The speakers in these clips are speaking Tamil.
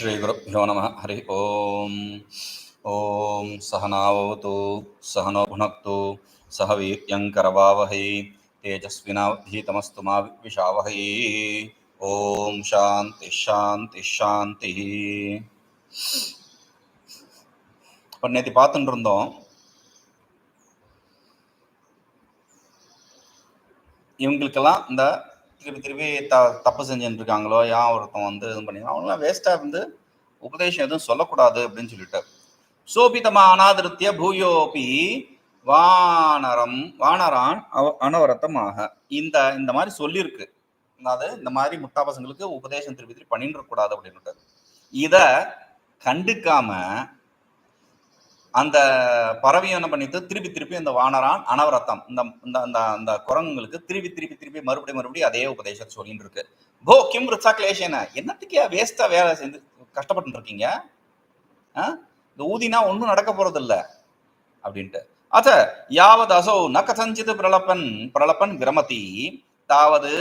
श्रीगुरुभ्यो नमः हरिः ॐ ॐ सहनावतु सहनो भुनक्तु सह वीर्यङ्करवावहै तेजस्विनाधीतमस्तु मा विषावहै ॐ शान्तिः शान्तिः शान्तिः இப்போ நேற்று பார்த்துட்டு இருந்தோம் இவங்களுக்கெல்லாம் இந்த திருப்பி திருப்பி த தப்பு செஞ்சுட்டு இருக்காங்களோ ஏன் ஒருத்தன் வந்து இது பண்ணி அவங்களாம் வேஸ்ட்டாக இருந்து உபதேசம் எதுவும் சொல்லக்கூடாது அப்படின்னு சொல்லிட்டு. சோபிதமா அனாதிருத்திய பூயோபி வானரம் வானரான் அவ- அனவரத்தமாக. இந்த இந்த மாதிரி சொல்லியிருக்கு. அதாவது இந்த மாதிரி முட்டா பசங்களுக்கு உபதேசம் திருப்பி திருப்பி பண்ணிட்டு கூடாது அப்படின்னுட்டு. இத கண்டுக்காம அந்த பறவை என்ன பண்ணிட்டு திருப்பி திருப்பி அந்த வானரான் அனவரத்தம் இந்த இந்த அந்த அந்த குரங்குங்களுக்கு திருப்பி திருப்பி திருப்பி மறுபடியும் மறுபடியும் அதே உபதேசத்தை சொல்லிட்டு இருக்கு. போ கிம் ரிச்சா கிளேஷன. என்னத்துக்கே வேஸ்டா வேலை செஞ்சு கஷ்டப்பட்டு இருக்கீங்க இந்த ஊதினா ஒன்றும் நடக்க போறதில்ல. அப்படின்ட்டு. அத்த யாவது அசோ ந கதஞ்சித் பிரலப்பன் பிரலப்பன் விரமதி. தாவது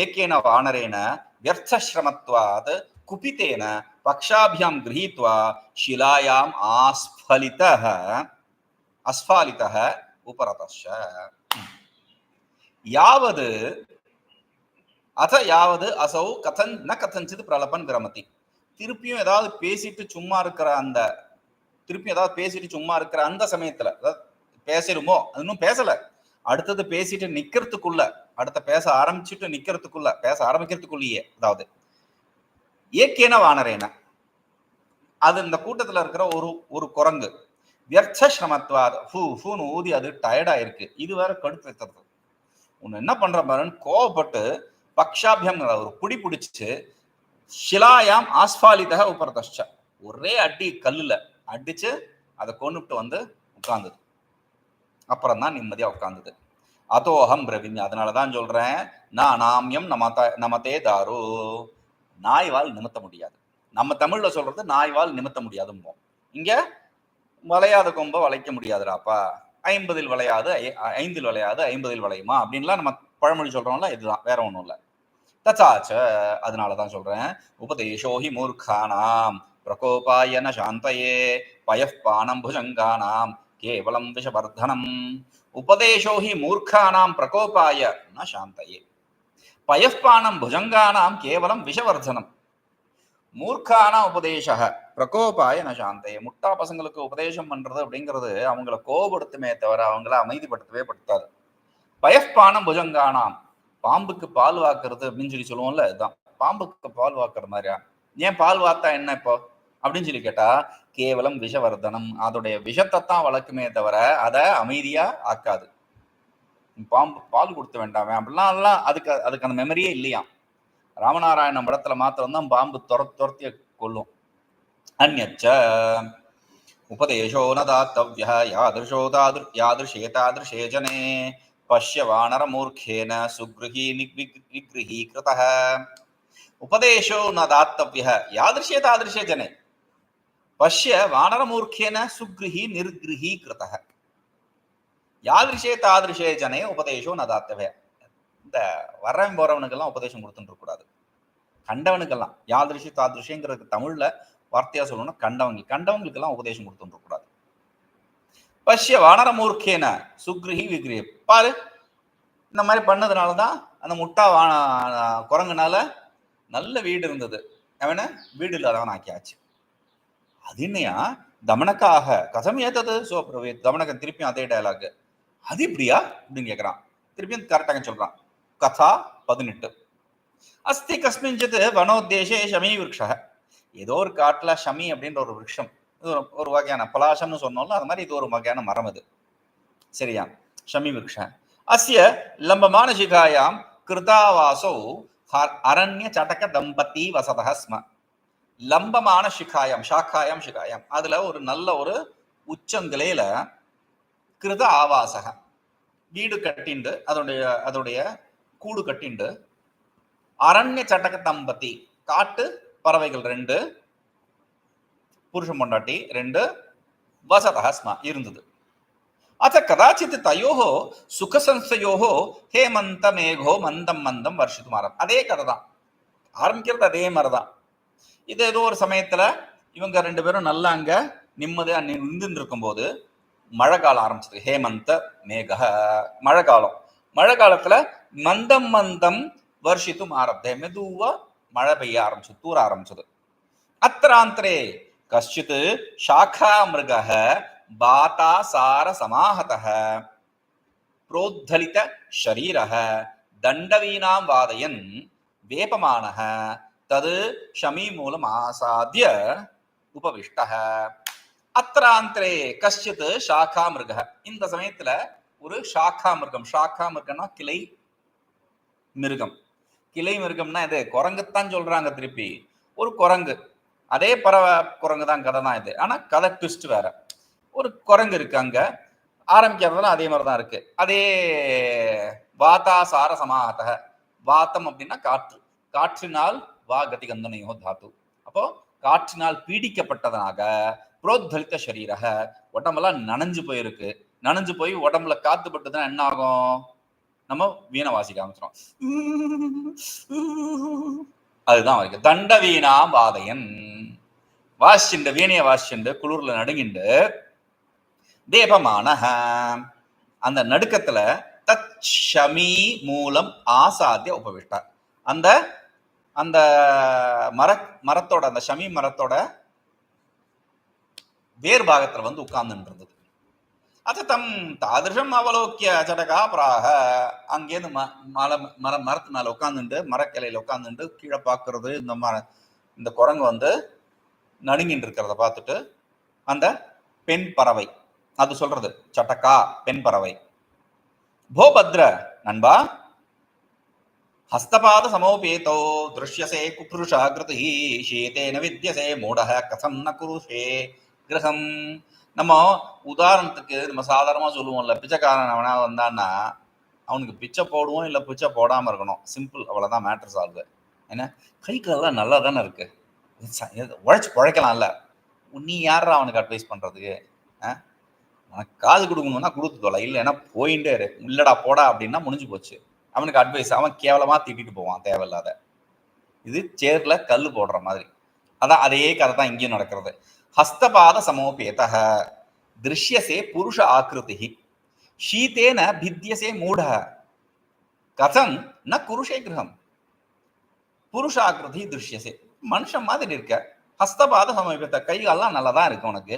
ஏகேன வானரேன வியர்த்தசிரமத்வாத் குபித்தேன பக்ஷாபியாம் கிரகீத்வா ஷிலாயாம் ஆஸ்பலித அஸ்பாலித உபரதஷ யாவது அத யாவது அசௌ கதன் ந கதஞ்சித் பிரலப்பன் விரமதி. திருப்பியும் ஏதாவது பேசிட்டு சும்மா இருக்கிற அந்த திருப்பியும் ஏதாவது பேசிட்டு சும்மா இருக்கிற அந்த சமயத்துல அதாவது பேசிடுமோ அது இன்னும் பேசல. அடுத்தது பேசிட்டு நிக்கிறதுக்குள்ள அடுத்த பேச ஆரம்பிச்சுட்டு நிக்கிறதுக்குள்ள பேச ஆரம்பிக்கிறதுக்குள்ளேயே அதாவது ஏக்கேன வானரேன அது இந்த கூட்டத்துல இருக்கிற ஒரு ஒரு குரங்கு. வியர்த்த சிரமத்வாத் ஃபூ ஃபூன்னு ஊதி அது டயர்டா இருக்கு இது வேற கடுப்பு வைத்தது உன்னை என்ன பண்ற பாருன்னு கோவப்பட்டு பக்ஷாபியம் ஒரு புடி பிடிச்சு ஷிலாயாம் ஆஸ்பாலிதக உபரதஷ்ட ஒரே அடி கல்லுல அடிச்சு அதை கொண்டுட்டு வந்து உட்கார்ந்தது. அப்புறம் தான் நிம்மதியா உட்கார்ந்தது. அதோஹம் பிரவிமி அதனாலதான் சொல்றேன் நான் நாமியம் நமத நமதே தாரு. நாய்வால் நிமித்த முடியாது. நம்ம தமிழ்ல சொல்றது நாய்வால் நிமித்த முடியாதும்போம். இங்க வளையாத கொம்ப வளைக்க முடியாதுடாப்பா. ஐம்பதில் வளையாது ஐ- ஐந்தில் வளையாது ஐம்பதில் வளையுமா? அப்படின்லாம் நம்ம பழமொழி சொல்றோம்ல இதுதான். வேற ஒன்றும் இல்லை. தச்சாச்ச அதனாலதான் சொல்றேன். உபதேசோஹி மூர்க்கானாம். பிரகோபாய சாந்தையே. பயப்பானம் புஜங்கானாம். கேவலம் விஷவர்தனம். உபதேசோஹி மூர்க்கானாம். பிரகோபாய ந சாந்தையே. பயப்பானம் புஜங்கானாம். கேவலம் விஷவர்தனம். மூர்க்கான உபதேச பிரகோபாய ந முட்டா பசங்களுக்கு உபதேசம் பண்றது அப்படிங்கிறது அவங்கள கோபப்படுத்துமே தவிர அவங்கள அமைதிப்படுத்தவே படுத்தாது. பயப்பானம் புஜங்கானாம். பாம்புக்கு பால் வாக்குறது அப்படின்னு சொல்லி சொல்லுவோம்ல இதுதான் பாம்புக்கு பால் வாக்குற மாதிரியா? ஏன் பால் வாத்தா என்ன இப்போ? அப்படின்னு சொல்லி கேட்டா கேவலம் விஷவர்தனம். அதோடைய விஷத்தை தான் வளர்க்குமே தவிர அதை அமைதியா ஆக்காது. பாம்பு பால் கொடுத்த வேண்டாமே அப்படிலாம் எல்லாம் அதுக்கு அதுக்கு அந்த மெமரியே இல்லையா? ராமநாராயணம் படத்துல மாத்திரம் தான் பாம்பு துர துரத்திய கொல்லும். அந்நச்ச. உபதேசோ நதாத்தவ்யா யாதிருஷோ தாதிரு யாதிருஷே தாதிருஷே ஜனே பஷ்ய வானர மூர்க்கேன சுக்ருஹி விக்ருஹி கிருதः உபதேசோ ந தாத்தவ்ய யாதிருஷே தாதிருஷே ஜனே பஷ்ய வானரமூர்க்கேன சுக்ருஹி நிர்கிருஹி கிருதः யாதிருஷே தாதிருஷே ஜனே உபதேசோ ந தாத்தவ்ய இந்த வரவன் போறவனுக்கெல்லாம் உபதேசம் கொடுத்துட்டு கூடாது கண்டவனுக்கெல்லாம் யாதிருஷி தாதிருஷிங்கிறதுக்கு தமிழ்ல வார்த்தையா சொல்லணும்னா கண்டவங்க கண்டவங்களுக்கெல்லாம் உபதேசம் கொடுத்துட்டு கூடாது பஷ்ய வானரமூர்க்கேன சுக்ரிஹி விக்ரி. பாரு இந்த மாதிரி பண்ணதுனால தான் அந்த முட்டா வான குரங்குனால நல்ல வீடு இருந்தது. அவனை வீடு இல்லாதவன் ஆக்கியாச்சு அது என்னையா? தமனக்காக கசம் ஏத்தது சோ தமனகன் திருப்பியும் அதே டயலாக் அது இப்படியா? அப்படின்னு கேட்குறான் திருப்பியும் கரெக்டாக சொல்றான். கதா பதினெட்டு. அஸ்தி கஸ்மிஞ்சித் வனோத்தேசே ஷமி விருட்ச ஏதோ ஒரு காட்டுல ஷமி அப்படின்ற ஒரு விருஷம் இது ஒரு- ஒரு வகையான பலாசம்னு சொன்னோம்ல அது மாதிரி இது ஒரு வகையான மரம் அது. சரியா? ஷமி விருட்ச அஸ்ய லம்பமான சிகாயாம் கிருதாவாசோ அரண்ய சடக தம்பதி வசதः ஸ்ம. லம்பமான சிகாயம் ஷாக்காயம் சிகாயம் அதுல ஒரு நல்ல ஒரு உச்சங்கிளையில கிருத ஆவாசக. வீடு கட்டிண்டு அதோடைய அதோடைய கூடு கட்டிண்டு அரண்ய சட்டக தம்பதி காட்டு பறவைகள் ரெண்டு புருஷன் பொண்டாட்டி ரெண்டு வசதா ஸ்ம இருந்தது. அத்த கதாச்சித் தயோஹோ சுகசம்சயோஹோ ஹேமந்த மேகோ மந்தம் மந்தம் வருஷத்துமாரம் அதே கதை தான் ஆரம்பிக்கிறது அதே மாதிரிதான். இது ஏதோ ஒரு சமயத்துல இவங்க ரெண்டு பேரும் நல்லா அங்க நிம்மதியா நின்று இருக்கும்போது மழை காலம் ஆரம்பிச்சது. ஹேமந்த மேக மழை காலம் மழை காலத்துல மந்தம் மந்தம் வருஷித்தும் ஆரம்பித்த மெதுவா மழை பெய்ய ஆரம்பிச்சது தூர ஆரம்பிச்சது. அத்திராந்தரே கஷ்டித் சாக்காமிருக பாத்தாசார சமாஹத புரோத்தலித ஷரீரக தண்டவீனாம் வாதயன் வேபமான தது ஷமீ மூலம் ஆசாத்திய உபவிஷ்ட அத்திராந்தரே கஷ்டித் ஷாக்கா மிருக இந்த சமயத்துல ஒரு ஷாக்கா மிருகம் ஷாக்கா மிருகம்னா கிளை மிருகம். கிளை மிருகம்னா இது குரங்குத்தான் சொல்றாங்க திருப்பி. ஒரு குரங்கு. அதே பறவை குரங்கு தான் கதை தான் இது. ஆனால் கதை ட்விஸ்ட் வேற. ஒரு குரங்கு இருக்கு அங்கே. ஆரம்பிக்கிறதுலாம் அதே மாதிரி தான் இருக்கு. அதே வாத்தா சார சமாகத வாத்தம் அப்படின்னா காற்று. காற்றினால் வா கதி கந்தனையோ தாத்து. அப்போ காற்றினால் பீடிக்கப்பட்டதனாக புரோத்தலித்த சரீரக. உடம்பெல்லாம் நனைஞ்சு போயிருக்கு. நனைஞ்சு போய் உடம்புல காத்து பட்டுதுன்னா என்ன ஆகும்? நம்ம வீணை வாசிக்க ஆரம்பிச்சிடும் அதுதான் வரைக்கும். தண்ட வீணாம் பாதையன் வாசிண்டு வீணைய வாசிண்டு குளிர்ல நடுங்கிண்டு தேபமான அந்த நடுக்கத்துல தத் ஷமி மூலம் ஆசாத்திய உபவிட்டார் அந்த அந்த மர மரத்தோட அந்த ஷமி மரத்தோட வேர் பாகத்துல வந்து உட்கார்ந்துட்டு இருந்தது அது தம் தாதிருஷம் அவலோக்கிய சடகா பிராக. அங்கேருந்து ம மலை மர மரத்து மேலே உட்காந்துட்டு மரக்கிளையில் உட்காந்துட்டு கீழே பார்க்கறது இந்த மர இந்த குரங்கு வந்து நடுங்கின்னு இருக்கிறத பார்த்துட்டு அந்த பெண் பறவை அது சொல்றது சட்டக்கா பெண் பறவை. போ பத்ர நண்பா ஹஸ்தபாத சமோபேதோ திருஷ்யசே குப்ருஷா கிருதி ஷீதேன வித்யசே மூடக கசம் ந குருஷே கிரகம். நம்ம உதாரணத்துக்கு நம்ம சாதாரணமாக சொல்லுவோம்ல பிச்சைக்காரன் அவனா வந்தான்னா அவனுக்கு பிச்சை போடுவோம் இல்லை பிச்சை போடாமல் இருக்கணும். சிம்பிள் அவ்வளோதான் மேட்ரு சால்வு ஏன்னா கை காலெல்லாம் நல்லா தானே இருக்கு. உழைச்சி உழைக்கலாம்ல நீ யாரா அவனுக்கு அட்வைஸ் பண்ணுறதுக்கு உனக்கு காது கொடுக்கணும்னா கொடுத்து தொலை. இல்லைன்னா போயிட்டே இரு. இல்லடா போடா அப்படின்னா முடிஞ்சு போச்சு. அவனுக்கு அட்வைஸ் அவன் கேவலமாக திட்டிட்டு போவான் தேவையில்லாத. இது சேரில் கல் போடுற மாதிரி. அதான் அதே கதை தான் இங்கேயும் நடக்கிறது. ஹஸ்தபாத சமோபேத திருஷ்யசே புருஷ ஆக்கிருதி ஷீதேன பித்தியசே மூட கதம் ந குருஷே கிரகம். புருஷ ஆக்கிருதி திருஷ்யசே. மனுஷன் மாதிரி இருக்க. ஹஸ்தபாத சமோபேத. கைகள்லாம் நல்லா தான் இருக்கு உனக்கு.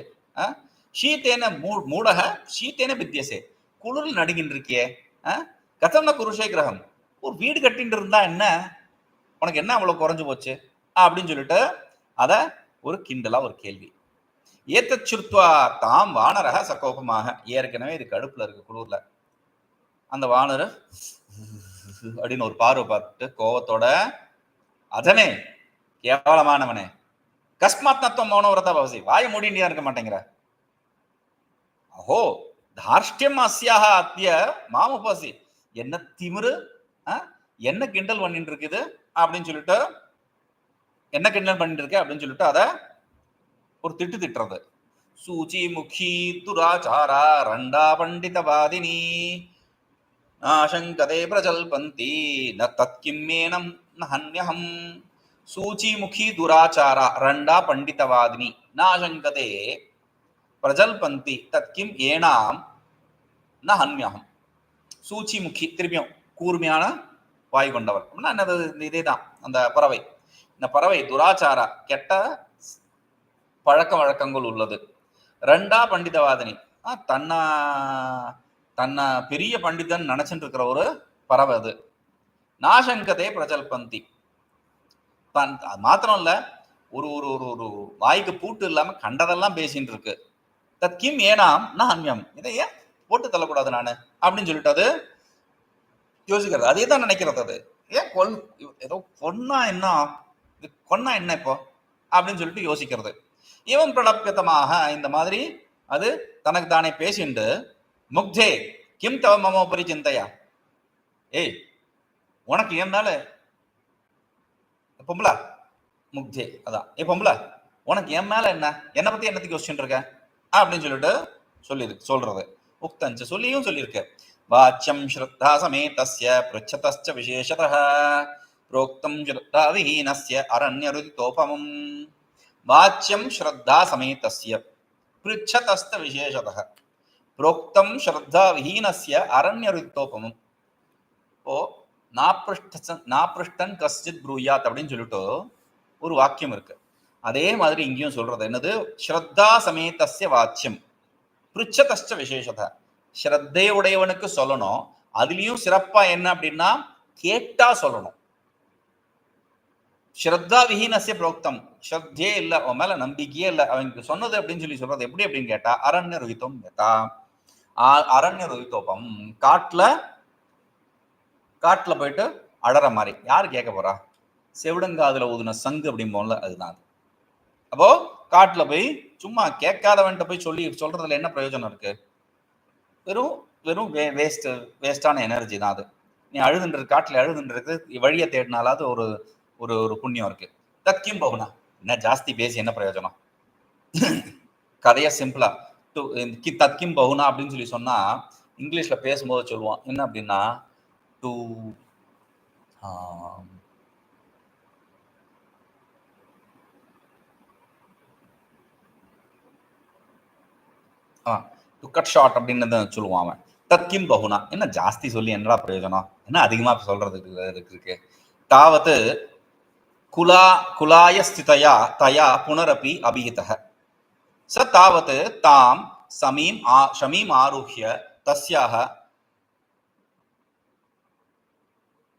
ஷீத்தேன மூ மூடக ஷீத்தேன பித்தியசே குளிரில் நடுங்கின்னு இருக்கியே கதம்னா குருஷே கிரகம். ஒரு வீடு கட்டின்னு இருந்தா என்ன? உனக்கு என்ன அவ்வளவு குறைஞ்சு போச்சு? அப்படின்னு சொல்லிட்டு அத ஒரு கிண்டலா ஒரு கேள்வி. ஏத்தச் சுத்வா தாம் வானரக சகோபமாக. ஏற்கனவே இது கடுப்புல இருக்கு குளூர்ல. அந்த வானர் அப்படின்னு ஒரு பார்வை பார்த்துட்டு கோவத்தோட அதனே கேவலமானவனே கஸ்மாத் தத்துவம் மௌனவிரத பவசி வாய மூடிண்டியா இருக்க மாட்டேங்கிற. அஹோ தார்ஷ்டியம் அஸ்யாக அத்திய மாமுபாசி என்ன திமிரு என்ன கிண்டல் பண்ணிட்டு இருக்குது அப்படின்னு சொல்லிட்டு என்ன கிண்டல் பண்ணிட்டு இருக்கு அப்படின்னு சொல்லிட்டு அதை ஒரு திட்டு திட்டுறது. சூச்சி முகி துராச்சாரா ரண்டா பண்டிதவாதினி. நாசங்கதே பிரஜல்பந்தி ந தத்கிம்மேனம் ந ஹன்யஹம். சூச்சி முகி துராச்சாரா ரண்டா பண்டிதவாதினி. நாசங்கதே பிரஜல்பந்தி தத்கிம் ஏனாம் ந ஹன்யகம் சூச்சி முக்கி திரும்பியும் கூர்மையான வாய் கொண்டவர். அப்படின்னா என்னது? இதே தான் அந்த பறவை. இந்த பறவை துராச்சாரா கெட்ட பழக்க வழக்கங்கள் உள்ளது. ரெண்டா பண்டிதவாதினி. தன்னை தன்னை பெரிய பண்டிதன் நினைச்சிட்டு இருக்கிற ஒரு பறவை அது. நாசங்கதே பிரஜல்பந்தி. தன் மாத்திரம் இல்ல ஒரு ஒரு ஒரு ஒரு வாய்க்கு பூட்டு இல்லாம கண்டதெல்லாம் பேசிட்டு இருக்கு தத் கிம் ஏனாம்? நான் அன்யம் இதை ஏன் போட்டு தள்ளக்கூடாது நானு? அப்படின்னு சொல்லிட்டு அது யோசிக்கிறது. அதே தான் நினைக்கிறது அது. ஏன் கொல் ஏதோ கொன்னா என்ன? இது கொன்னா என்ன இப்போ? அப்படின்னு சொல்லிட்டு யோசிக்கிறது. இவன் பிரலப்பித்தமாக இந்த மாதிரி அது தனக்கு தானே பேசிண்டு முக்தே கிம் தவ மமோ பரி சிந்தையா ஏய் உனக்கு என் பொம்பளா முக்தே அதான். ஏ பொம்பளா உனக்கு என் மேல என்ன? என்னை பத்தி என்னத்துக்கு யோசிச்சுட்டு இருக்க? அப்படின்னு சொல்லிட்டு சொல்லியிருக்கு சொல்றது. உக்தஞ்ச சொல்லியும் சொல்லியிருக்கு. வாச்சியம் ஸ்ரத்தா சமேதஸ்ய அரண்யருதி தோபமும் வாச்சியம் ஸ்ரத்தா சமேதஸ்ய. பிருச்சதஸ்த விசேஷத புரோக்தம் ஸ்ரத்தா விஹீனஸ்ய அரண்ய ரித்தோபமம் ஓ நாப்ருஷ்ட நாப்ருஷ்டன் கஸ்டித் ப்ரூயாத் அப்படின்னு சொல்லிட்டு ஒரு வாக்கியம் இருக்கு. அதே மாதிரி இங்கேயும் சொல்றது என்னது? ஸ்ரத்தா சமேதஸ்ய வாச்சியம். பிருச்சதஸ்ட விசேஷத ஸ்ரத்தையுடையவனுக்கு சொல்லணும். அதுலேயும் சிறப்பாக என்ன அப்படின்னா கேட்டா சொல்லணும். ஸ்ரத்தா விஹீனசிய புரோக்தம். ஸ்ரத்தே இல்ல அவன் மேல நம்பிக்கையே இல்ல. அவனுக்கு சொன்னது அப்படின்னு சொல்லி சொல்றது எப்படி அப்படின்னு கேட்டா அரண்ய ரோஹித்தம் கேட்டா. அரண்ய ரோஹித்தோபம் காட்டுல காட்டுல போயிட்டு அழற மாதிரி. யார் கேட்க போறா? செவிடங்காதுல ஊதுன சங்கு அப்படிம்போம்ல அதுதான் அது. அப்போ காட்டுல போய் சும்மா கேட்காதவன்ட்ட போய் சொல்லி சொல்றதுல என்ன பிரயோஜனம் இருக்கு? வெறும் வெறும் வே வேஸ்ட் வேஸ்டான எனர்ஜி தான் அது. நீ அழுதுன்ற காட்டுல அழுதுன்றது வழியை தேடினாலாவது ஒரு ஒரு ஒரு புண்ணியம் இருக்கு. தக்கியும் பகுனா என்ன ஜாஸ்தி பேசி என்ன பிரயோஜனம்? கதையா சிம்பிளா டு கி தத்கிம் பகுனா அப்படின்னு சொல்லி சொன்னா இங்கிலீஷ்ல பேசும்போது சொல்லுவோம் என்ன அப்படின்னா டு டு கட் ஷார்ட் அப்படின்னு சொல்லுவான் அவன். தத்கிம் பகுனா என்ன ஜாஸ்தி சொல்லி என்னடா பிரயோஜனம்? என்ன அதிகமா சொல்றதுக்கு இருக்கு? தாவத்து குலா குலாயஸ்திதயா தயா புனரப்பி அபிஹிதः ச தாவத் தாம் சமீம் ஆ ஷமீம் ஆருஹ்ய தஸ்யாக.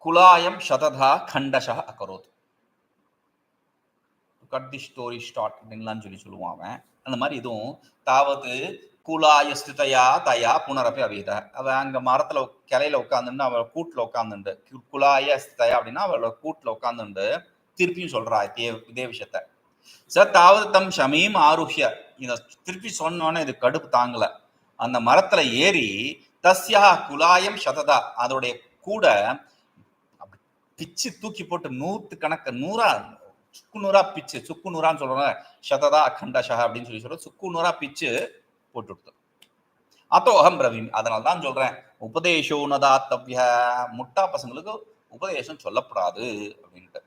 குலாயம் சததா கண்டஷா அகரோத். கட் தி ஸ்டோரி ஸ்டார்ட் அப்படின்லாம் சொல்லி சொல்லுவான் அவன். அந்த மாதிரி இதுவும் தாவத்து கூலாய ஸ்திதையா தயா புனரப்பி அவித அவன் அங்கே மரத்தில் கிளையில உட்காந்துட்டு அவள் கூட்டில் உட்காந்துண்டு குலாய அப்படின்னா அவளோட கூட்டில் உட்காந்துண்டு திருப்பியும் சொல்றா இதே இதே விஷயத்த. ச தாவது தம் ஷமீம் ஆருஹ்ய. இத திருப்பி சொன்னோன்னே இது கடுப்பு தாங்கல. அந்த மரத்துல ஏறி தஸ்யா குலாயம் சததா அதோடைய கூட பிச்சு தூக்கி போட்டு நூத்து கணக்கு நூறா சுக்கு நூறா பிச்சு சுக்கு நூறான்னு சொல்றோம் சததா அகண்டஷா அப்படின்னு சொல்லி சொல்றோம் சுக்கு நூறா பிச்சு போட்டு விடுத்து அத்தோ அகம் பிரவீன். அதனால தான் சொல்றேன் உபதேசோ நதாத்தவ்ய. முட்டா பசங்களுக்கு உபதேசம் சொல்லப்படாது அப்படின்ட்டு.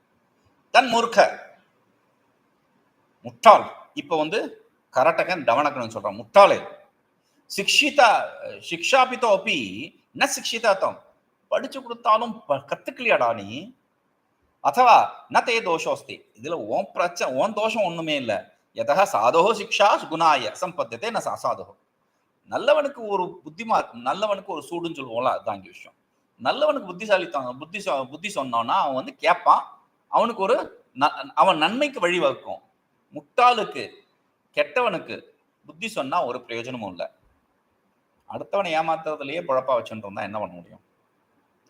தன் மூர்க்க. முட்டாள். இப்போ வந்து கரட்டகன் தவணக்கன் சொல்றான். முட்டாளே. சிக்ஷிதா சிக்ஷாபித்தோ அப்பி ந சிக்ஷிதாத்தம் படிச்சு கொடுத்தாலும் ப- கத்துக்கலையாடா நீ? அத்தவா ந தே தோஷோஸ்தி. இதுல ஓன் பிரச்சனை ஓன் தோஷம் ஒண்ணுமே இல்லை. எதா சாதோ சிக்ஷா குணாய சம்பத்தியத்தை ந அசாதோ நல்லவனுக்கு ஒரு புத்திமா நல்லவனுக்கு ஒரு சூடுன்னு சொல்லுவோம்ல அதுதான் இங்கே விஷயம். நல்லவனுக்கு புத்திசாலித்தான் புத்தி புத்தி சொன்னோன்னா அவன் வந்து கேட்பான் அவனுக்கு ஒரு ந- அவன் நன்மைக்கு வழிவகுக்கும் முட்டாளுக்கு கெட்டவனுக்கு புத்தி சொன்னா ஒரு பிரயோஜனமும் இல்லை அடுத்தவனை ஏமாத்துறதுலயே குழப்பா வச்சுட்டு இருந்தா என்ன பண்ண முடியும்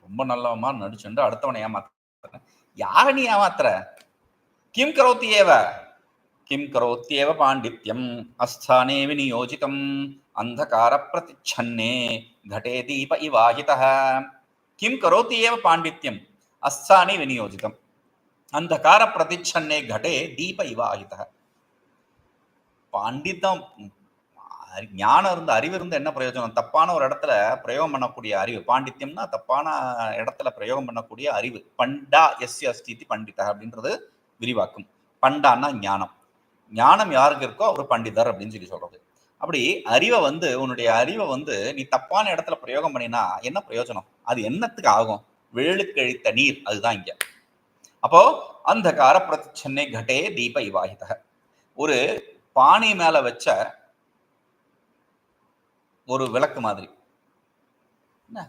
ரொம்ப நல்லவமா நடிச்சுட்டு அடுத்தவனை ஏமாத்த யார நீ ஏமாத்துற கிம் கரோத்தி ஏவ கிம் கரோத்தியேவ பாண்டித்யம் அஸ்தானே விநியோஜிதம் அந்தகார பிரதிச்சன்னே घटे दीप इवाहितः किं करोति एव पाण्डित्यम् अस्साने विनियोजितम् अंधकार प्रतिच्छन्ने घटे दीप इवाहितः பாண்டித்தம் அறி- ஞானம் இருந்து அறிவு இருந்து என்ன பிரயோஜனம் தப்பான ஒரு இடத்துல பிரயோகம் பண்ணக்கூடிய அறிவு பாண்டித்யம்னா தப்பான இடத்துல பிரயோகம் பண்ணக்கூடிய அறிவு பண்டா எஸ் அஸ்திதி பண்டிதா அப்படின்றது விரிவாக்கும் பண்டான்னா ஞானம் ஞானம் யாருக்கு இருக்கோ அவர் பண்டிதர் அப்படின்னு சொல்லி சொல்றது அப்படி அறிவை வந்து உன்னுடைய அறிவை வந்து நீ தப்பான இடத்துல பிரயோகம் பண்ணினா என்ன பிரயோஜனம் அது என்னத்துக்கு ஆகும் வேளுக்கழித்த நீர் அதுதான் இங்க அப்போ அந்த பிரதிச்சன்னை கட்டே கடே தீப இவாகித ஒரு பானை மேல வச்ச ஒரு விளக்கு மாதிரி. என்ன?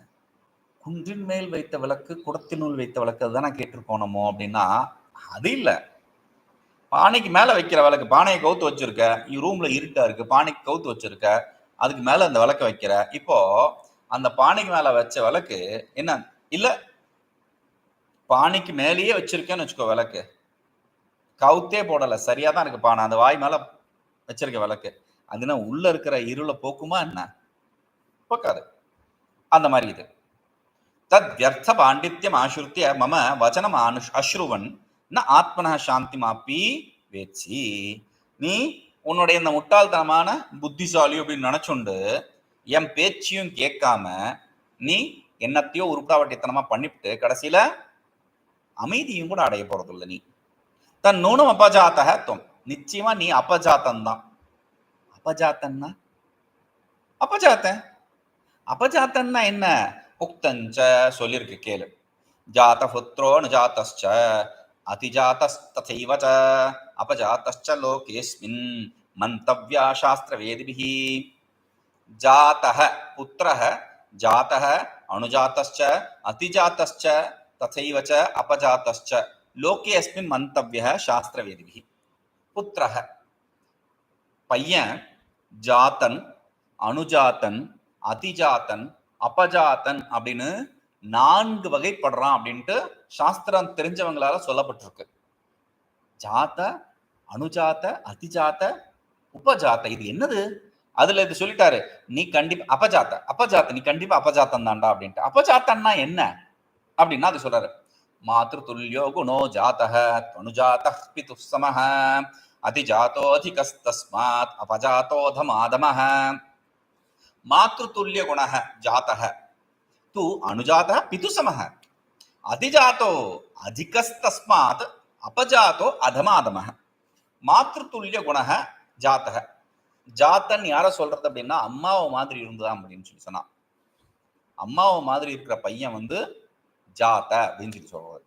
குன்றின் மேல் வைத்த விளக்கு குடத்தினுள் வைத்த விளக்கு அதுதான் கேட்டிருப்போம் நம்ம அப்படின்னா அது இல்லை. பானைக்கு மேலே வைக்கிற விளக்கு பானையை கவுத்து வச்சிருக்க ரூம்ல இருட்டா இருக்கு பானைக்கு கவுத்து வச்சிருக்க அதுக்கு மேலே அந்த விளக்க வைக்கிற. இப்போ அந்த பானைக்கு மேலே வச்ச விளக்கு என்ன? இல்லை பானைக்கு மேலேயே வச்சிருக்கேன்னு வச்சுக்கோ விளக்கு. கவுத்தே போடலை சரியா தான் இருக்கு பானை. அந்த வாய் மேல வச்சிருக்க விளக்கு. அதுனா உள்ள இருக்கிற இருளை போக்குமா என்ன? போக்காது. அந்த மாதிரி இது. தத் வியர்த்த பாண்டித்யம் ஆசுருத்திய மம வச்சனம் அனுஷ் அஸ்ருவன். ந ஆத்மனா சாந்தி மாப்பி வேச்சி. நீ உன்னுடைய இந்த முட்டாள்தனமான புத்திசாலி அப்படின்னு நினைச்சுண்டு என் பேச்சையும் கேட்காம நீ என்னத்தையோ உருப்படாவட்டித்தனமா பண்ணிவிட்டு கடைசியில அமைதியும் கூட அடைய போறதில்லை நீ. தன் நூனும் அபஜாத்தக துவம் நிச்சயமா நீ அபஜாத்தன் தான் அபஜாத்தன்னா? அபஜாத்தன். அபஜாத்தன்னா என்ன? உக்தஞ்ச சொல்லியிருக்கு கேளு. ஜாத புத்திரோ நுஜாத்தஸ்ச அதிஜாத்தஸ்ததைவ அபஜாத்தஸ்ச லோகேஸ்மின் மந்தவ்யா சாஸ்திர வேதிபிஹி ஜாத்தக புத்திரஹ ஜாத்தக அணுஜாத்தஸ்ச அதிஜாத்தஸ்ச तथैव च अपजातश्च लोके अस्मिन् मन्तव्यः शास्त्रवेदिभिः पुत्रः பையன் ஜாத்தன் அனுஜாத்தன் அதிஜாத்தன் அபஜாத்தன் அப்படின்னு நான்கு வகைப்படுறான் அப்படின்ட்டு சாஸ்திரம் தெரிஞ்சவங்களால சொல்லப்பட்டிருக்கு ஜாத அனுஜாத்த அதிஜாத்த உபஜாத்த இது என்னது அதுல இது சொல்லிட்டாரு நீ கண்டிப்பா அபஜாத்த அபஜாத்த நீ கண்டிப்பா அபஜாத்தம் தான்டா அப்படின்ட்டு அபஜாத்தன்னா என்ன அப்படின்னா அது சொல்றாரு. மாத்ரு துல்லியோ குணோ ஜாத்தக தனுஜாத்த பிது சமஹ அதிஜாத்தோதிகஸ்தஸ்மாத் அபஜாத்தோதமாதமஹ. மாத்ரு துல்லிய குணக ஜாத்தக தூ அனுஜாத்தக பிது சமஹ அதிஜாத்தோ அதிகஸ்தஸ்மாத் அபஜாத்தோ அதமாதமஹ. மாத்ரு துல்லிய குணக ஜாத்தக ஜாத்தன் யார சொல்றது அப்படின்னா அம்மாவை மாதிரி இருந்துதான் அப்படின்னு சொல்லி சொன்னான். அம்மாவை மாதிரி இருக்கிற பையன் வந்து ஜாத்த அப்படின்னு சொல்லி சொல்றது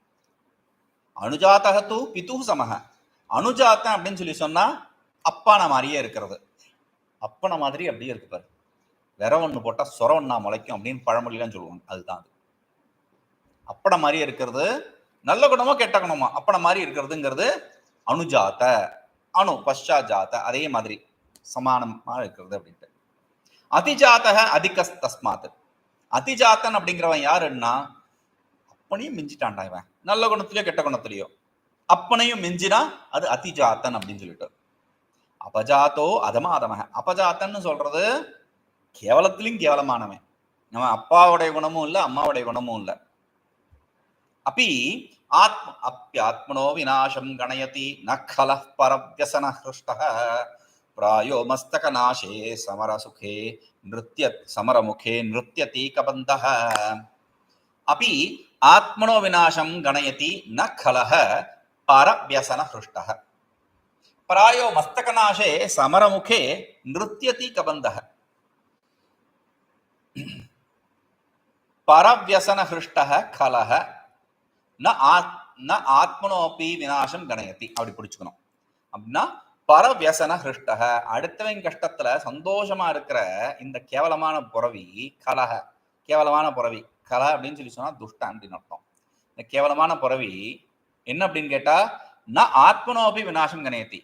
அனுஜாத்தக தூ பிது சமக அனுஜாத்தன் அப்படின்னு சொல்லி சொன்னா அப்பான மாதிரியே இருக்கிறது. அப்பன மாதிரி அப்படியே இருக்கு பாரு. விர ஒண்ணு போட்டா சொர ஒண்ணா முளைக்கும் அப்படின்னு பழமொழிலாம் சொல்லுவாங்க. அதுதான் அது. அப்பனை மாதிரியே இருக்கிறது. நல்ல குணமோ கெட்ட குணமோ. அப்பனை மாதிரி இருக்கிறதுங்கிறது அனுஜாத்த அணு பஷாஜாத்த அதே மாதிரி சமானமா இருக்கிறது அப்படின்ட்டு. அதிஜாத்தக அதிக தஸ்மாத் அதிஜாத்தன் அப்படிங்கிறவன் யாருன்னா அப்பனையும் மிஞ்சிட்டான்டா இவன். நல்ல குணத்திலயோ கெட்ட குணத்திலயோ. அப்பனையும் மிஞ்சினா அது அதிஜாத்தன் அப்படின்னு சொல்லிட்டு. அபஜாத்தோ அதமாதமக. அபஜாத்தன்னு சொல்றது கேவலத்திலும் கேவலமானவன். நம்ம அப்பாவுடைய குணமும் இல்லை அம்மாவுடைய குணமும் இல்லை. அப்படி ஆத்ம அப்பியாத்மனோ விநாசம் கணயதி நக்கல பரவியசன ஹிருஷ்டக. பிராயோ மஸ்தக நாசே சமர சுகே நிருத்திய சமரமுகே நிருத்திய தீகபந்தக அப்படி ஆத்மனோ விநாசம் கணயதி ந கலக பரவியசன ஹிருஷ்ட. பராயோ மஸ்தகநாசே சமரமுகே நிருத்தியதி கபந்த பரவியசன ஹிருஷ்ட கலக ந ஆத் ந ஆத்மனோபி விநாசம் கணயதி. அப்படி பிடிச்சுக்கணும். அப்படின்னா பரவியசன ஹிருஷ்டக அடுத்தவன் கஷ்டத்துல சந்தோஷமா இருக்கிற இந்த கேவலமான புறவி கலக கேவலமான புறவி கலை அப்படின்னு சொல்லி சொன்னா துஷ்டன் அப்படின்னு அர்த்தம். இந்த கேவலமான புறவி என்ன அப்படின்னு கேட்டா நான் ஆத்மனோபி விநாசம் கணையத்தி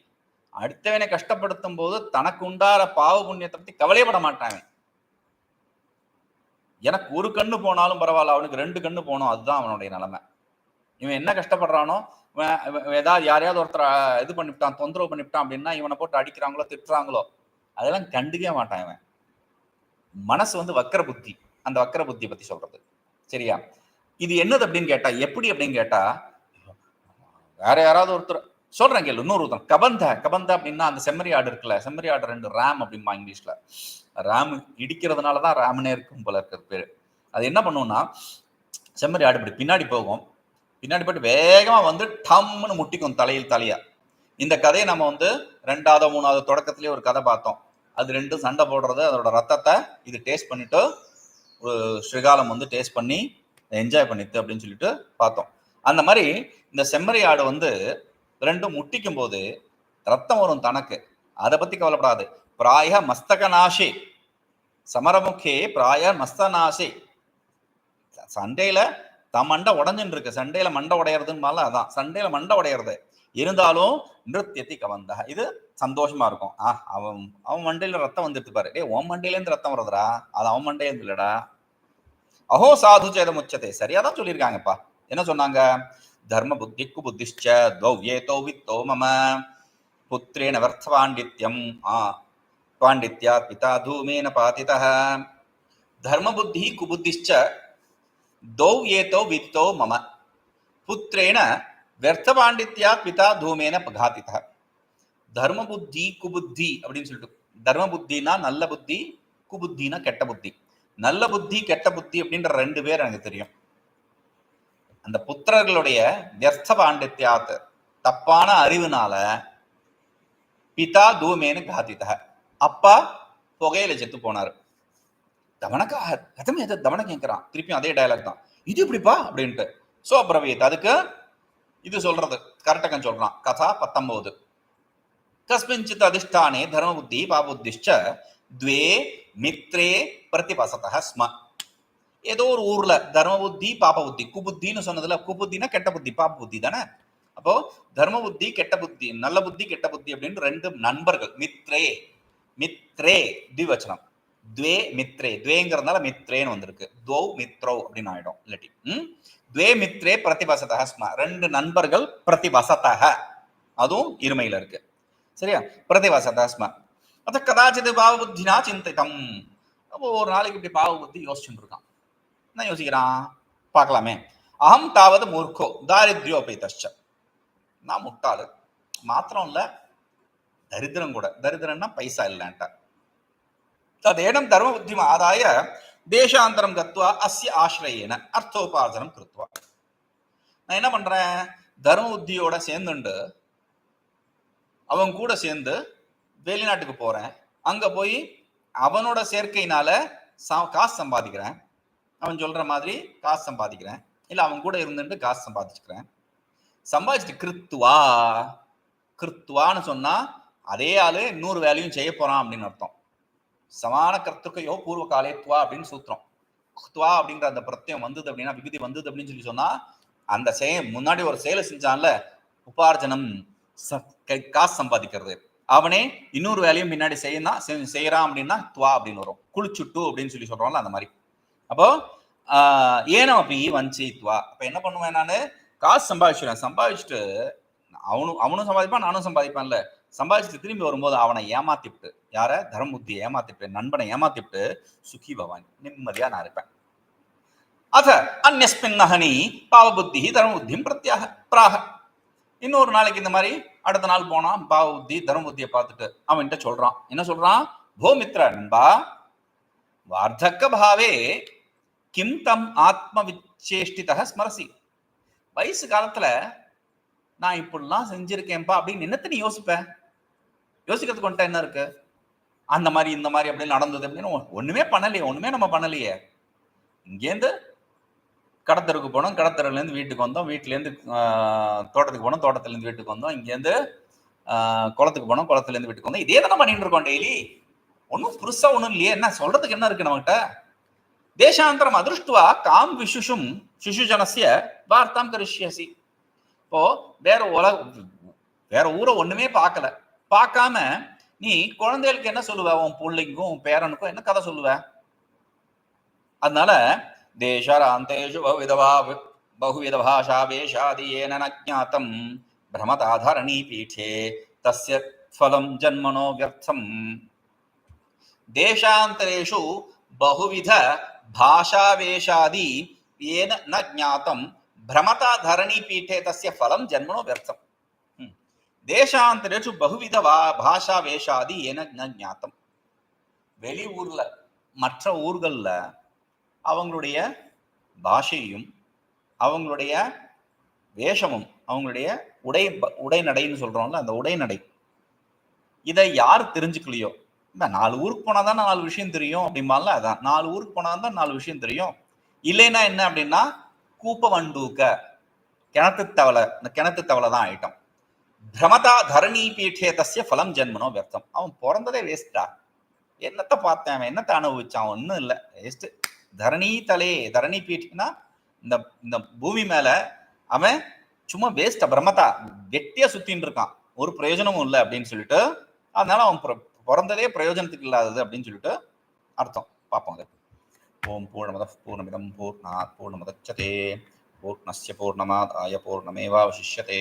அடுத்தவனை கஷ்டப்படுத்தும் போது தனக்கு உண்டார பாவ புண்ணியத்தை பத்தி கவலையப்பட மாட்டான் எனக்கு ஒரு கண்ணு போனாலும் பரவாயில்ல அவனுக்கு ரெண்டு கண்ணு போகணும் அதுதான் அவனுடைய நிலைமை. இவன் என்ன கஷ்டப்படுறானோ ஏதாவது யாரையாவது ஒருத்தர் இது பண்ணிவிட்டான் தொந்தரவு பண்ணிவிட்டான் அப்படின்னா இவனை போட்டு அடிக்கிறாங்களோ திட்டுறாங்களோ அதெல்லாம் கண்டுக்கவே மாட்டான் இவன். மனசு வந்து வக்கர புத்தி அந்த வக்கர புத்தி பத்தி சொல்றது. சரியா? இது என்னது அப்படின்னு கேட்டா எப்படி அப்படின்னு கேட்டா வேற யாராவது ஒருத்தர் சொல்றேன் கேளு இன்னொரு ஒருத்தன் கபந்த கபந்த அப்படின்னா அந்த செம்மறி ஆடு இருக்குல்ல செம்மறி ஆடு ரெண்டு ரேம் அப்படின்பா இங்கிலீஷ்ல. ரேம் இடிக்கிறதுனால தான் ரேம்னே இருக்கும் போல இருக்கிற பேர். அது என்ன பண்ணுவோம்னா செம்மறி ஆடு இப்படி பின்னாடி போகும். பின்னாடி போயிட்டு வேகமா வந்து டம்னு முட்டிக்கும் தலையில் தலையா. இந்த கதையை நம்ம வந்து ரெண்டாவது மூணாவது தொடக்கத்திலேயே ஒரு கதை பார்த்தோம். அது ரெண்டும் சண்டை போடுறது அதோட ரத்தத்தை இது டேஸ்ட் பண்ணிட்டு ஸ்ரீகாலம் வந்து டேஸ்ட் பண்ணி என்ஜாய் பண்ணித்து அப்படின்னு சொல்லிட்டு பார்த்தோம். அந்த மாதிரி இந்த செம்மறி ஆடு வந்து ரெண்டும் முட்டிக்கும் போது ரத்தம் வரும் தனக்கு. அதை பத்தி கவலைப்படாது. பிராய மஸ்தக நாஷி சமரமுகே பிராய மஸ்த நாசி சண்டையில தன் மண்டை உடஞ்சுன்னு இருக்கு. சண்டையில மண்டை உடையறதுன்னு அதான். சண்டையில மண்டை உடையறது. இருந்தாலும் நிறுத்தியத்தை கவந்தா இது சந்தோஷமா இருக்கும். ஆ அவன் அவன் மண்டையில ரத்தம் வந்துட்டு பாரு. டேய் உன் மண்டையில இருந்து ரத்தம் வருதுடா. அது அவன் மண்டையில இருந்து இல்லடா. அஹோ சாது சேதம் உச்சத்தை சரியா தான் சொல்லியிருக்காங்கப்பா. என்ன சொன்னாங்க? தர்ம புத்திக்கு புத்திஷ்ட தௌவ்யேதோ வித்தோ மம. புத்திரேன வர்த்த பாண்டித்யம் ஆ பாண்டித்யா பிதா தூமேன பாதித. தர்ம புத்தி குபுத்திஷ்ட தௌ ஏதோ வித்தோ மம. புத்திரேன வியர்த்த பாண்டித்யா பிதா தூமேன பகாதிதா தர்ம புத்தி குபுத்தி அப்படின்னு சொல்லிட்டு தர்ம புத்தினா நல்ல புத்தி குபுத்தினா கெட்ட புத்தி. நல்ல புத்தி கெட்ட புத்தி அப்படின்ற ரெண்டு பேர் எனக்கு தெரியும். அந்த புத்திரர்களுடைய வியர்த்த பாண்டித்யாத் தப்பான அறிவுனால பிதா தூமேனு காத்தித அப்பா புகையில செத்து போனாரு. தவணக்காக கதமே எதை தவணை கேட்கிறான் திருப்பியும் அதே டயலாக் தான். இது இப்படிப்பா அப்படின்ட்டு. சோ அப்புறம் அதுக்கு இது சொல்றது. கரெக்டகம் சொல்றான் கதா பத்தொன்பது. கஸ்மிஞ்சித் அதிஷ்டானே தர்மபுத்தி பாபுத்திஷ்ட துவே மித்ரே பிரதிபசத ஸ்ம. ஏதோ ஒரு ஊர்ல தர்ம புத்தி பாப புத்தி குபுத்தின்னு சொன்னதுல குபுத்தினா கெட்ட புத்தி பாப புத்தி தானே? அப்போ தர்ம புத்தி கெட்ட புத்தி நல்ல புத்தி கெட்ட புத்தி அப்படின்னு ரெண்டு நண்பர்கள். மித்ரே மித்ரே திவச்சனம் துவே மித்ரே. துவேங்கிறதுனால மித்ரேன்னு வந்திருக்கு. துவௌ மித்ரோ அப்படின்னு ஆயிடும் இல்லாட்டி. துவே மித்ரே பிரதிபசதக ஸ்ம. ரெண்டு நண்பர்கள் பிரதிபசதக அதுவும் இருமையில இருக்கு. சரியா? பிரதிபசதக ஸ்ம. அத கதாச்சித் பாவ புத்தினா சிந்தித்தம் அப்போ ஒரு நாளைக்கு இப்படி பாவ புத்தி யோசிச்சுட்டு இருக்கான் என்ன யோசிக்கிறான்? பார்க்கலாமே. அகம் தாவது மூர்க்கோ. தாரித்யோபேதச்ச நான் முட்டாளு. மாத்திரம் இல்ல. தரித்திரம் கூட. தரித்திரம்னா பைசா இல்லைன்ட்ட ததேனம் தர்ம புத்திம். ஆதாய தேசாந்தரம் கத்வா அஸ்ய ஆசிரியன அர்த்தோபார்ஜனம் கிருத்வா நான் என்ன பண்றேன் தர்ம உத்தியோட சேர்ந்துண்டு அவன் கூட சேர்ந்து வெளிநாட்டுக்கு போறேன் அங்க போய் அவனோட சேர்க்கையினால காசு சம்பாதிக்கிறேன் அவன் சொல்ற மாதிரி காசு சம்பாதிக்கிறேன் இல்ல அவன் கூட இருந்துட்டு காசு சம்பாதிச்சுக்கிறேன் சம்பாதிச்சுட்டு கிருத்துவா கிருத்துவான்னு சொன்னா அதே ஆளு இன்னொரு வேலையும் செய்ய போறான் அப்படின்னு அர்த்தம் சமான கர்த்துக்கையோ பூர்வ காலே துவா அப்படின்னு சூத்திரம். துவா அப்படிங்கிற அந்த பிரத்தியம் வந்தது அப்படின்னா விகுதி வந்தது அப்படின்னு சொல்லி சொன்னா அந்த செய முன்னாடி ஒரு செயலை செஞ்சான்ல உபார்ஜனம் ச- கை- காசு சம்பாதிக்கிறது. அவனே இன்னொரு வேலையும் பின்னாடி செய்யணும் செய்யறான் அப்படின்னா துவா அப்படின்னு வரும். குளிச்சுட்டு அப்படின்னு சொல்லி சொல்றோம்ல அந்த மாதிரி. அப்போ ஆஹ் ஏனம் அப்படி வஞ்சி துவா. அப்ப என்ன பண்ணுவேன் நான்? காசு சம்பாதிச்சுடுவேன். சம்பாதிச்சுட்டு அவனும் அவனும் சம்பாதிப்பான் நானும் சம்பாதிப்பான்ல. சம்பாதிச்சுட்டு திரும்பி வரும்போது அவனை ஏமாத்திவிட்டு யார? தர்மபுத்தியை ஏமாத்திட்டு நண்பனை ஏமாத்திவிட்டு சுகி பவான் நிம்மதியா நான் இருப்பேன். அத அந்நஸ்மின் நகனி பாவபுத்தி தர்மபுத்தியும் பிரத்யாக பிராக. இன்னொரு நாளைக்கு இந்த மாதிரி அடுத்த நாள் போனா பாவபுத்தி தர்மபுத்தியை பார்த்துட்டு அவன்கிட்ட சொல்றான். என்ன சொல்றான்? போமித்ர நண்பா வார்த்தக்க பாவே கிம் தம் ஆத்ம விச்சேஷ்டித ஸ்மரசி. வயசு காலத்துல நான் இப்படிலாம் செஞ்சிருக்கேன்பா அப்படின்னு என்னத்த நீ யோசிப்பேன் யோசிக்கிறதுக்கு வந்துட்டா என்ன இருக்கு? அந்த மாதிரி இந்த மாதிரி அப்படி நடந்தது அப்படின்னு ஒண்ணுமே பண்ணலையே ஒண்ணுமே நம்ம பண்ணலையே. இங்கேருந்து கடத்தருக்கு போனோம் கடத்தருலேருந்து வீட்டுக்கு வந்தோம் வீட்டுல இருந்து தோட்டத்துக்கு போனோம் தோட்டத்துல இருந்து வீட்டுக்கு வந்தோம் இங்கேருந்து குளத்துக்கு போனோம் குளத்துல இருந்து வீட்டுக்கு வந்தோம். இதே தானே பண்ணிட்டு இருக்கோம் டெய்லி ஒன்றும் புதுசா ஒன்றும் இல்லையே என்ன சொல்றதுக்கு என்ன இருக்கு நம்மகிட்ட? தேசாந்தரம் அதிருஷ்டுவா காம் விசுஷும் சிசுஜனசிய வார்த்தாம் கரிஷ்யசி. இப்போ வேற உலக வேற ஊரை ஒண்ணுமே பார்க்கல. பார்க்காம நீ குழந்தைகளுக்கு என்ன சொல்லுவ? உன் பிள்ளைக்கும் உன் பேரனுக்கும் என்ன கதை சொல்லுவ? அதனால தேசாராந்தேஷு பகுவிதவா பகுவித பாஷா வேஷாதி ஏன ந ஜாத்தம் பிரமதாதரணி பீఠే தஸ்ய ஃபலம் ஜன்மனோ வியர்த்தம். தேசாந்தரேஷு பகுவித பாஷாவேஷாதி ஏன ந ஜாத்தம் பிரமதா தரணி பீఠే தஸ்ய ஃபலம் ஜன்மனோ வியர்த்தம். தேசாந்திரச்சு பகுவித வா பாஷா வேஷாதி என ஞாத்தம். வெளி ஊர்ல மற்ற ஊர்களில் அவங்களுடைய பாஷையும் அவங்களுடைய வேஷமும் அவங்களுடைய உடை ப- உடைநடைன்னு சொல்றோம்ல அந்த உடைநடை இதை யார் தெரிஞ்சுக்கலையோ இந்த நாலு ஊருக்கு போனாதான் நாலு விஷயம் தெரியும் அப்படிம்பால அதான். நாலு ஊருக்கு போனாதான் நாலு விஷயம் தெரியும். இல்லைன்னா என்ன அப்படின்னா கூப்ப வண்டூக்க கிணத்து தவளை இந்த கிணத்து தவளை தான் ஐட்டம் பிரமதா தரணி பீட்டே தசிய ஃபலம் ஜென்மனோ வியர்த்தம் அவன் பிறந்ததே வேஸ்டா என்னத்த பார்த்தேன் அவன் என்னத்த அனுபவிச்சான் ஒன்றும் இல்லை வேஸ்ட் தரணி தலே தரணி பீட்டினா இந்த இந்த பூமி மேல அவன் சும்மா வேஸ்டா பிரமதா வெட்டியா சுத்தின்னு இருக்கான் ஒரு பிரயோஜனமும் இல்லை அப்படின்னு சொல்லிட்டு அதனால அவன் பிறந்ததே பிரயோஜனத்துக்கு இல்லாதது அப்படின்னு சொல்லிட்டு அர்த்தம் பார்ப்போம் அது ஓம் பூர்ணமத பூர்ணமிதம் பூர்ணாத் பூர்ணமதச்சதே பூர்ணஸ்ய பூர்ணமாதாய பூர்ணமேவாவசிஷ்யதே